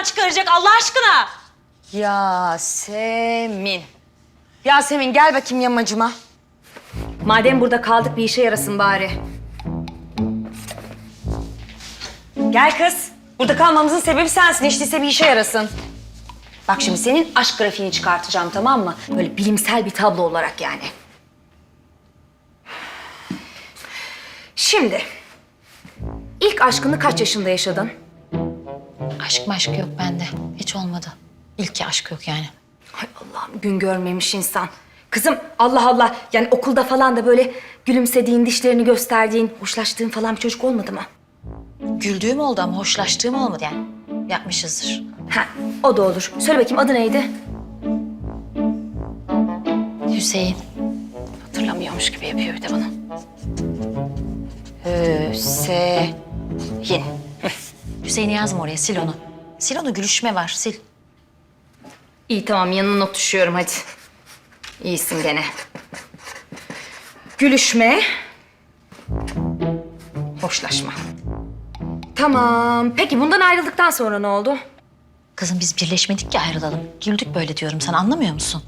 buradan çıkaracak Allah aşkına? Yasemin. Yasemin gel bakayım yamacıma. Madem burada kaldık bir işe yarasın bari. Gel kız. Burada kalmamızın sebebi sensin. Hiç değilse bir işe yarasın. Bak şimdi senin aşk grafiğini çıkartacağım tamam mı? Böyle bilimsel bir tablo olarak yani. Şimdi. ilk aşkını kaç yaşında yaşadın? Aşk maşk yok bende. Hiç olmadı. İlk aşk yok yani. Hay Allah'ım gün görmemiş insan. Kızım Allah Allah yani okulda falan da böyle gülümsediğin, dişlerini gösterdiğin, hoşlaştığın falan bir çocuk olmadı mı? Güldüğüm oldu ama hoşlaştığım olmadı yani. Yapmışızdır. Ha o da olur. Söyle bakayım adı neydi? Hüseyin. Hatırlamıyormuş gibi yapıyor bir de bana. Hüseyin. Hüseyin'i yazma oraya sil onu. Sil onu gülüşme var sil. İyi tamam yanına not düşüyorum hadi. İyisin gene. Gülüşme. Hoşlaşma. Tamam. Peki bundan ayrıldıktan sonra ne oldu? Kızım biz birleşmedik ki ayrılalım. Güldük böyle diyorum sen anlamıyor musun?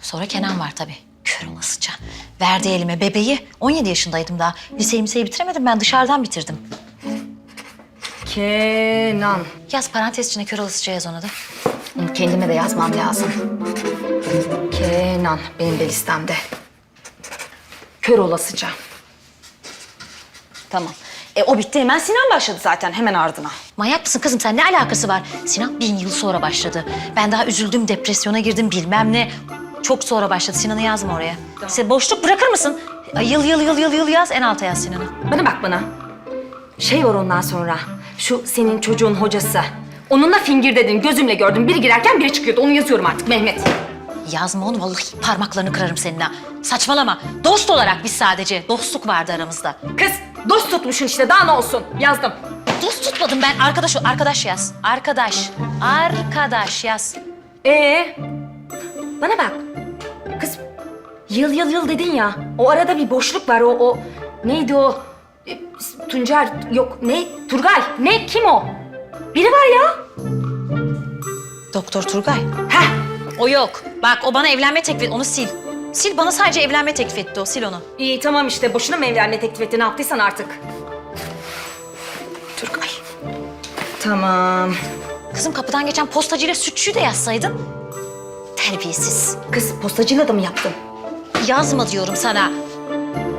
Sonra Kenan var tabii. Kör olasıca. Verdi elime bebeği. 17 yaşındaydım daha. Liseyi miseyi bitiremedim ben dışarıdan bitirdim. Kenan. Yaz parantez içine kör olasıca yaz onu da. Onu kendime de yazmam lazım. Kenan benim de listemde. Kör olasıca. Tamam. E o bitti hemen Sinan başladı zaten hemen ardına. Manyak mısın kızım sen ne alakası var? Sinan bin yıl sonra başladı. Ben daha üzüldüm, depresyona girdim bilmem ne. Çok sonra başladı. Sinan'ı yazma oraya. Sen boşluk bırakır mısın? Yıl yıl yıl yıl yıl yaz en alta yaz Sinan'ı. Bana bak bana. Şey var ondan sonra. Şu senin çocuğun hocası. Onunla fingir dedin, gözümle gördüm. Biri girerken biri çıkıyordu. Onu yazıyorum artık Mehmet. Yazma onu vallahi parmaklarını kırarım seninle. Saçmalama. Dost olarak biz sadece. Dostluk vardı aramızda. Kız dost tutmuşsun işte daha ne olsun. Yazdım. Dost tutmadım ben. Arkadaş arkadaş yaz. Arkadaş. Arkadaş yaz. Ee, bana bak. Yıl yıl yıl dedin ya. O arada bir boşluk var. O, o neydi o? E, Tuncer yok ne? Turgay ne? Kim o? Biri var ya. Doktor Turgay. Heh. O yok. Bak o bana evlenme teklif. Onu sil. Sil bana sadece evlenme teklif etti o. Sil onu. İyi tamam işte. Boşuna mı evlenme teklif etti? Ne yaptıysan artık. Turgay. Tamam. Kızım kapıdan geçen postacıyla sütçüyü de yazsaydın. Terbiyesiz. Kız postacıyla da mı yaptın? Yazma diyorum sana.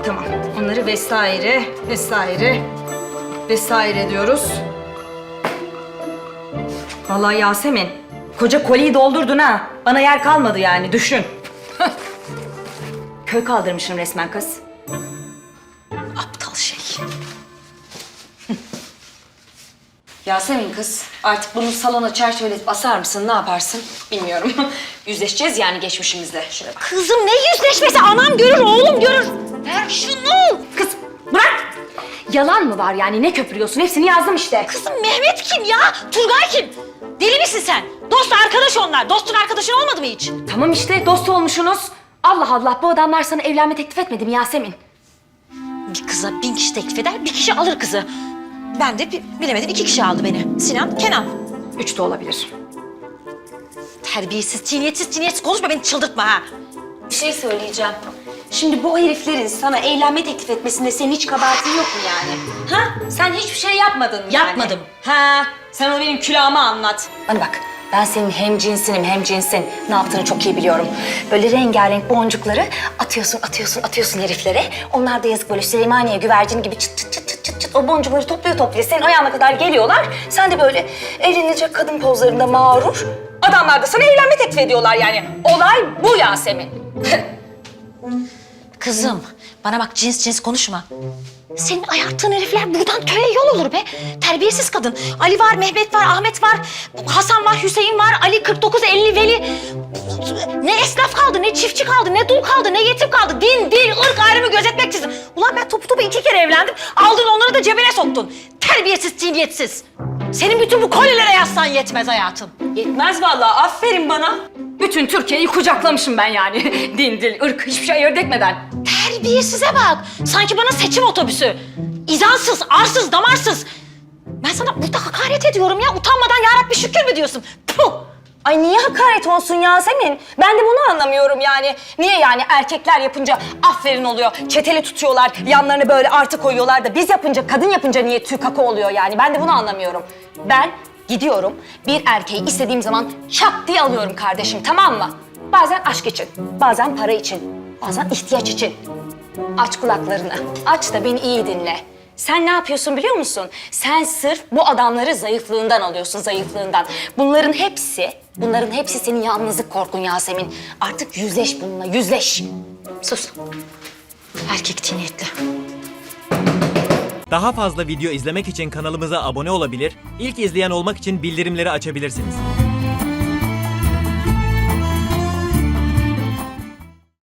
Tamam. Onları vesaire, vesaire, vesaire diyoruz. Vallahi Yasemin, koca koliyi doldurdun ha. Bana yer kalmadı yani, düşün. Köy kaldırmışım resmen kız. Yasemin kız, artık bunu salona çerçeveletip asar mısın, ne yaparsın bilmiyorum. Yüzleşeceğiz yani geçmişimizle. Şöyle bak. Kızım ne yüzleşmesi? Anam görür, oğlum görür. Ver şunu. Kız, bırak! Yalan mı var yani, ne köpürüyorsun? Hepsini yazdım işte. Kızım Mehmet kim ya? Turgay kim? Deli misin sen? Dost arkadaş onlar. Dostun arkadaşın olmadı mı hiç? Tamam işte, dost olmuşsunuz. Allah Allah, bu adamlar sana evlenme teklif etmedi mi Yasemin? Bir kıza bin kişi teklif eder, bir kişi alır kızı. Ben de bi- bilemedim iki kişi aldı beni. Sinan, Kenan. Üç de olabilir. Terbiyesiz, tiniyetsiz, tiniyetsiz konuşma beni çıldırtma ha. Bir şey söyleyeceğim. Şimdi bu heriflerin sana evlenme teklif etmesinde senin hiç kabahatin yok mu yani? Ha? Sen hiçbir şey yapmadın mı yani? Yapmadım. Ha? Sen onu benim külahıma anlat. Bana bak. Ben senin hem cinsinim hem cinsin. Ne yaptığını çok iyi biliyorum. Böyle rengarenk boncukları atıyorsun, atıyorsun, atıyorsun heriflere. Onlar da yazık böyle Süleymaniye güvercini gibi çıt çıt çıt o boncukları topluyor topluyor. Senin ayağına kadar geliyorlar. Sen de böyle evlenilecek kadın pozlarında mağrur. Adamlar da sana evlenme teklif ediyorlar yani. Olay bu Yasemin. Kızım, bana bak cins cins konuşma. Senin ayarttığın herifler buradan köye yol olur be. Terbiyesiz kadın. Ali var, Mehmet var, Ahmet var, Hasan var, Hüseyin var, Ali 49, 50 Veli. Ne esnaf kaldı, ne çiftçi kaldı, ne dul kaldı, ne yetim kaldı. Din, dil, ırk ayrımı gözetmeksizin. Ulan ben topu topu iki kere evlendim. Aldın onları da cebine soktun. Terbiyesiz, tiniyetsiz. Senin bütün bu kolyelere yazsan yetmez hayatım. Yetmez vallahi. Aferin bana. Bütün Türkiye'yi kucaklamışım ben yani. Din, dil, ırk hiçbir şey ayırt etmeden. Terbiyesize bak. Sanki bana seçim otobüsü. İzansız, arsız, damarsız. Ben sana burada hakaret ediyorum ya. Utanmadan ya Rabbi şükür mü diyorsun? Puh! Ay niye hakaret olsun Yasemin? Ben de bunu anlamıyorum yani. Niye yani erkekler yapınca aferin oluyor, çeteli tutuyorlar, yanlarını böyle artı koyuyorlar da biz yapınca, kadın yapınca niye tüy kaka oluyor yani? Ben de bunu anlamıyorum. Ben gidiyorum, bir erkeği istediğim zaman şak diye alıyorum kardeşim tamam mı? Bazen aşk için, bazen para için, bazen ihtiyaç için. Aç kulaklarını, aç da beni iyi dinle. Sen ne yapıyorsun biliyor musun? Sen sırf bu adamları zayıflığından alıyorsun, zayıflığından. Bunların hepsi, bunların hepsi senin yalnızlık korkun Yasemin. Artık yüzleş bununla, yüzleş. Sus. Erkek niyetli. Daha fazla video izlemek için kanalımıza abone olabilir, ilk izleyen olmak için bildirimleri açabilirsiniz.